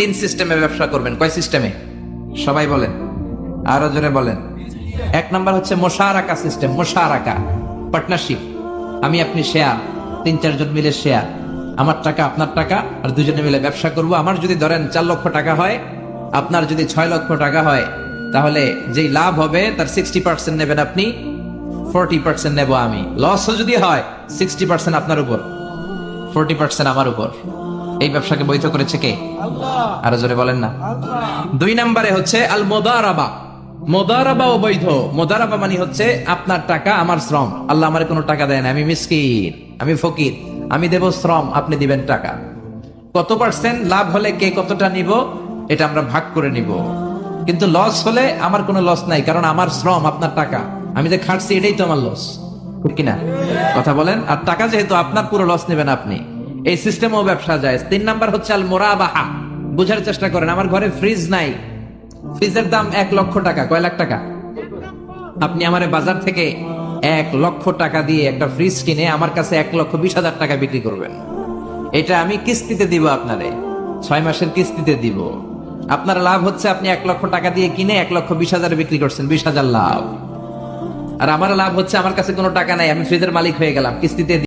তিন সিস্টেমে ব্যবসা করবেন। কয় সিস্টেমে? সবাই বলেন। আরও জোরে বলেন। এক নাম্বার হচ্ছে মোশারাকা সিস্টেম, মোশারাকা, পার্টনারশিপ। আমি, আপনি শেয়ার তিন, চারজন মিলে শেয়ার আমার টাকা, আপনার টাকা, আর দুজনে মিলে ব্যবসা করব। আমার যদি ধরেন চার লক্ষ টাকা হয়, আপনার যদি ছয় লক্ষ টাকা হয়, তাহলে যেই লাভ হবে, তার সিক্সটি পার্সেন্ট নেবেন আপনি ফোরটি পার্সেন্ট নেব আমি। লসও যদি হয় সিক্সটি পার্সেন্ট আপনার উপর ফোরটি পার্সেন্ট আমার উপর। এই ব্যবসাকে বৈধ করেছে কে? আরও জোরে বলেন না। দুই নম্বরে হচ্ছে আল মোদারাবা মোদারাবা বৈধ। মোদারাবা মানে হচ্ছে আপনার টাকা, আমার শ্রম। আল্লাহ আমার কোনো টাকা দেয় না। আমি মিসকিন, আমি ফকির, আমি দেব শ্রম, আপনি দিবেন টাকা। কত পার্সেন্ট লাভ হলে কে কতটা নিব, এটা আমরা ভাগ করে নিব। কিন্তু লস হলে আমার কোনো লস নাই, কারণ আমার শ্রম, আপনার টাকা। আমি যে খাটছি, এটাই তো আমার লস ঠিক কিনা? কথা বলেন? আর টাকা যেহেতু আপনার, পুরো লস নেবেন আপনি। এই সিস্টেমও ব্যবসা যায়। তিন নাম্বার হচ্ছে আল মোরাবাহা। বুঝার চেষ্টা করেন, আমার ঘরে ফ্রিজ নাই। ফ্রিজের দাম এক লক্ষ টাকা। কয় লাখ টাকা? আপনি আমার বাজার থেকে এক লক্ষ টাকা দিয়ে একটা ফ্রিজ কিনে আমার কাছে এক লক্ষ বিশ হাজার টাকা বিক্রি করবেন। এটা আমি কিস্তিতে দিব আপনারে। ছয় মাসের কিস্তিতে দিব। আপনার লাভ হচ্ছে আপনি এক লক্ষ টাকা দিয়ে কিনে এক লক্ষ বিশ হাজার বিক্রি করছেন। বিশ হাজার লাভ। আর আমার লাভ হচ্ছে আমার কাছে কোনো টাকা নাই, আমি ফ্রিজের মালিক হয়ে গেলাম। কিস্তিতে